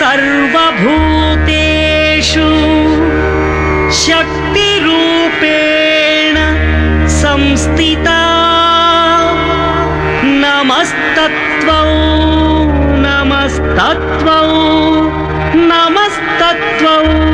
सर्वभूतेषु शक्तिरूपेण संस्थिता नमस्तत्वमस्तत्वमस्तत्वौ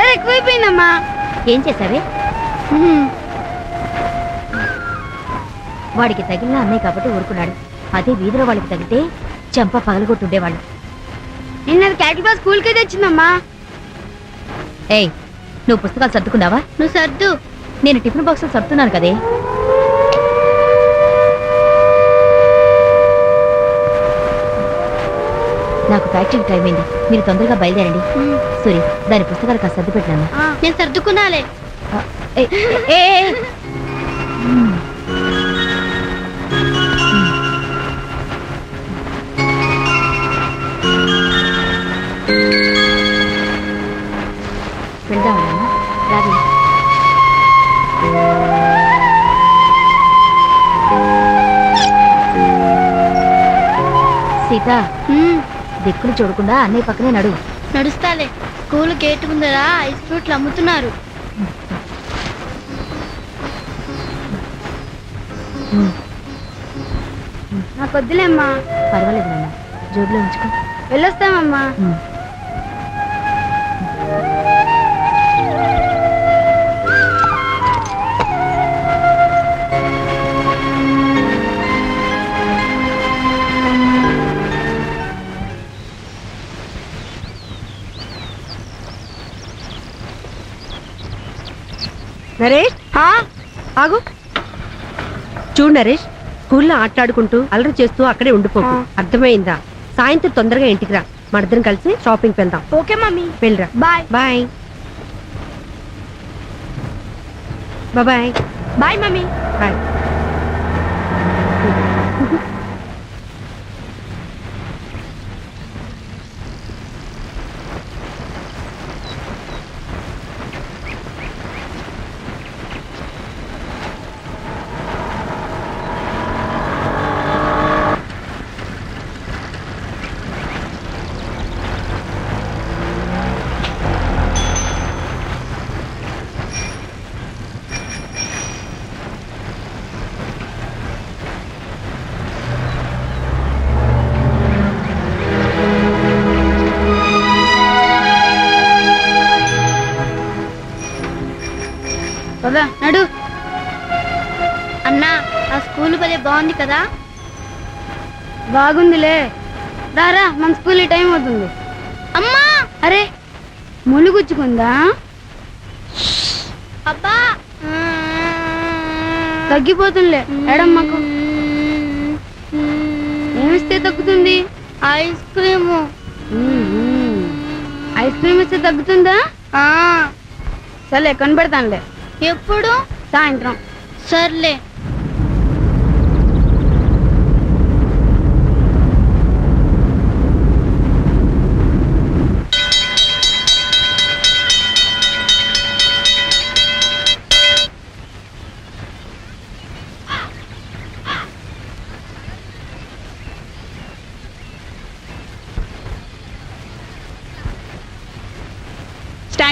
అలా ఎక్కువైపోయిందమ్మా ఏం చేశావే వాడికి తగిలిన అన్నయ్య కాబట్టి ఊరుకున్నాడు అదే వీధిలో వాళ్ళకి తగితే చెంప పగలగొట్టుండేవాళ్ళు నిన్న క్యాటిల్ బాస్ స్కూల్కే తెచ్చిందమ్మా ఏయ్ నువ్వు పుస్తకాలు సర్దుకున్నావా నువ్వు సర్దు నేను టిఫిన్ బాక్స్ సర్దుతున్నాను కదే నాకు ఫ్యాక్టరీకి టైం అయింది మీరు తొందరగా బయలుదేరండి సూరి దాని పుస్తకాలు కాస్త సర్ది పెట్టాను నేను సర్దుకున్నాలే సీత దిక్కులు చూడకుండా అన్నయ్య పక్కనే నడు నడుస్తాలే స్కూల్ గేట్ ముందర ఐస్ ఫ్రూట్లు అమ్ముతున్నారు నాకు వద్దులేమ్మా పర్వాలేదు నాన్న జోబులో ఉంచుకో వెళ్ళొస్తామమ్మా నరేష్ ఆగు చూడు నరేష్ స్కూల్లో ఆడుకుంటూ అల్లరి చేస్తూ అక్కడే ఉండిపో అర్థమైందా సాయంత్రం తొందరగా ఇంటికి రా మనిద్దరం కలిసి షాపింగ్ వెళ్దాం ఓకే మమ్మీ వెళ్ళరా bye bye bye bye mummy bye బాగుంది కదా బాగుందిలే దారా మన స్కూల్ టైం అవుతుంది అమ్మా అరే ములుగుచ్చుకుందా అబ్బా తగ్గిపోతుందిలే మేడం మాకు ఏమిస్తే తగ్గుతుంది ఐస్ క్రీమ్ ఐస్ క్రీమ్ ఇస్తే తగ్గుతుందా సరే కనబడతానులే ఎప్పుడు సాయంత్రం సర్లే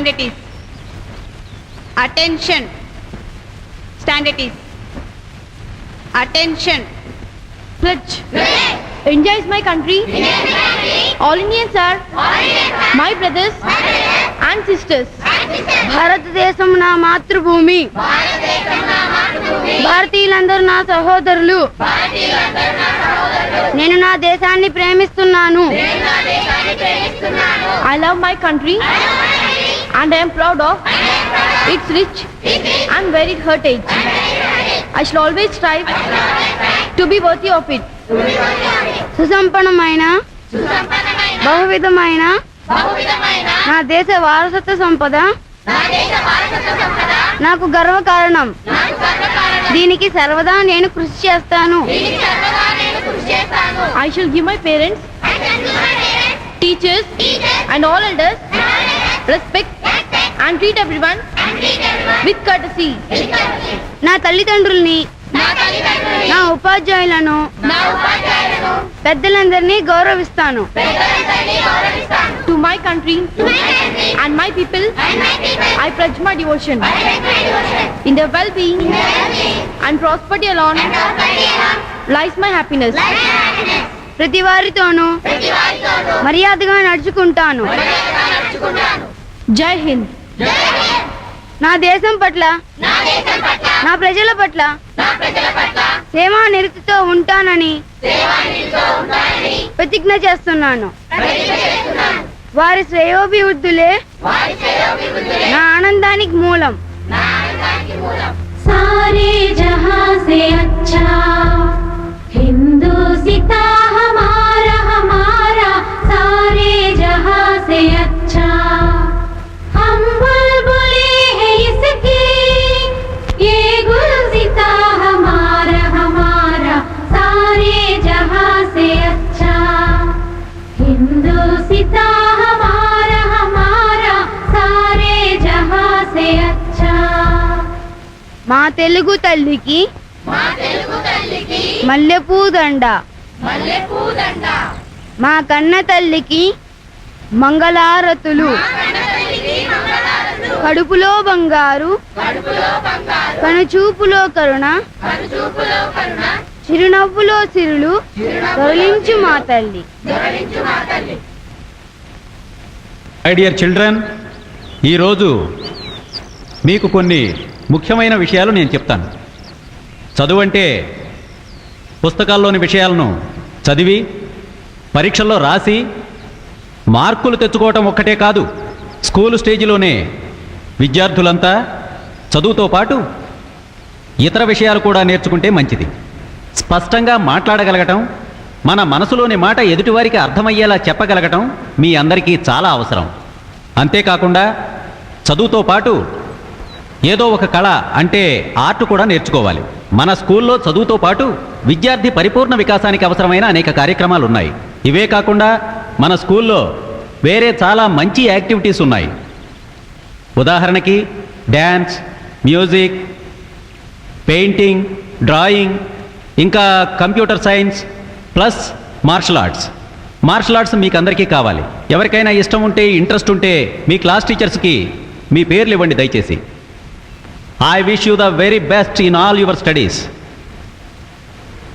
standardies. Attention. Standardies. Attention. Pledge. Pledge. India is my country. India is my country. All Indians are. All Indians are. My brothers. My brothers. And sisters. And sisters. భారతదేశం నా మాతృభూమి భారతీయులందరూ నా సహోదరులు నేను నా దేశాన్ని ప్రేమిస్తున్నాను I love my country and I'm proud of its rich and very hurt I I shall always to be worth worthy of it సుసంపన్నమైన బహువిధమైన నా దేశ వారసత్వ సంపద నాకు గర్వ కారణం దీనికి సర్వదా నేను కృషి చేస్తాను I shall give my parents teachers and all elders respect and and one with courtesy నా తల్లిదండ్రుల్ని నా ఉపాధ్యాయులను పెద్దలందరినీ గౌరవిస్తాను to my country and my people I pledge my devotion in the well being and prosperity alone life my happiness ప్రతి వారితోనూ మర్యాదగా నడుచుకుంటాను జై హింద్ నా దేశం పట్ల నా ప్రజల పట్ల సేవా నిరుతితో ఉంటానని ప్రతిజ్ఞ చేస్తున్నాను వారి శ్రేయోభివృద్ధులే నా ఆనందానికి మూలం సారే జహా సే అచ్చా మా తెలుగు తల్లికి మల్లెపూదండ మా కన్న తల్లికి మంగళారతులు కడుపులో బంగారు కనుచూపులో కరుణ చిరునవ్వులో సిరులు దొరలించు మా తల్లి డియర్ చిల్డ్రన్ ఈరోజు మీకు కొన్ని ముఖ్యమైన విషయాలు నేను చెప్తాను చదువు అంటే పుస్తకాల్లోని విషయాలను చదివి పరీక్షల్లో రాసి మార్కులు తెచ్చుకోవటం ఒక్కటే కాదు స్కూల్ స్టేజ్లోనే విద్యార్థులంతా చదువుతో పాటు ఇతర విషయాలు కూడా నేర్చుకుంటే మంచిది స్పష్టంగా మాట్లాడగలగటం మన మనసులోని మాట ఎదుటివారికి అర్థమయ్యేలా చెప్పగలగటం మీ అందరికీ చాలా అవసరం అంతేకాకుండా చదువుతో పాటు ఏదో ఒక కళ అంటే ఆర్ట్ కూడా నేర్చుకోవాలి మన స్కూల్లో చదువుతో పాటు విద్యార్థి పరిపూర్ణ వికాసానికి అవసరమైన అనేక కార్యక్రమాలు ఉన్నాయి ఇవే కాకుండా మన స్కూల్లో వేరే చాలా మంచి యాక్టివిటీస్ ఉన్నాయి ఉదాహరణకి డ్యాన్స్ మ్యూజిక్ పెయింటింగ్ డ్రాయింగ్ ఇంకా computer science plus martial arts martial arts మీకు అందరికీ కావాలి ఎవరికైనా ఇష్టం ఉంటే ఇంట్రెస్ట్ ఉంటే మీ క్లాస్ టీచర్స్కి మీ పేర్లు ఇవ్వండి దయచేసి I wish you the very best in all your studies.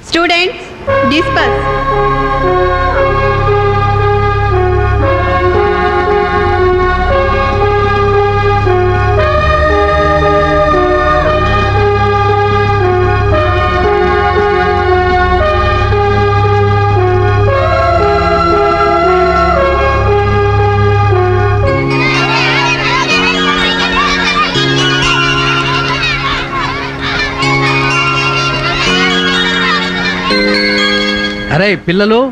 Students, disperse. అరే పిల్లలు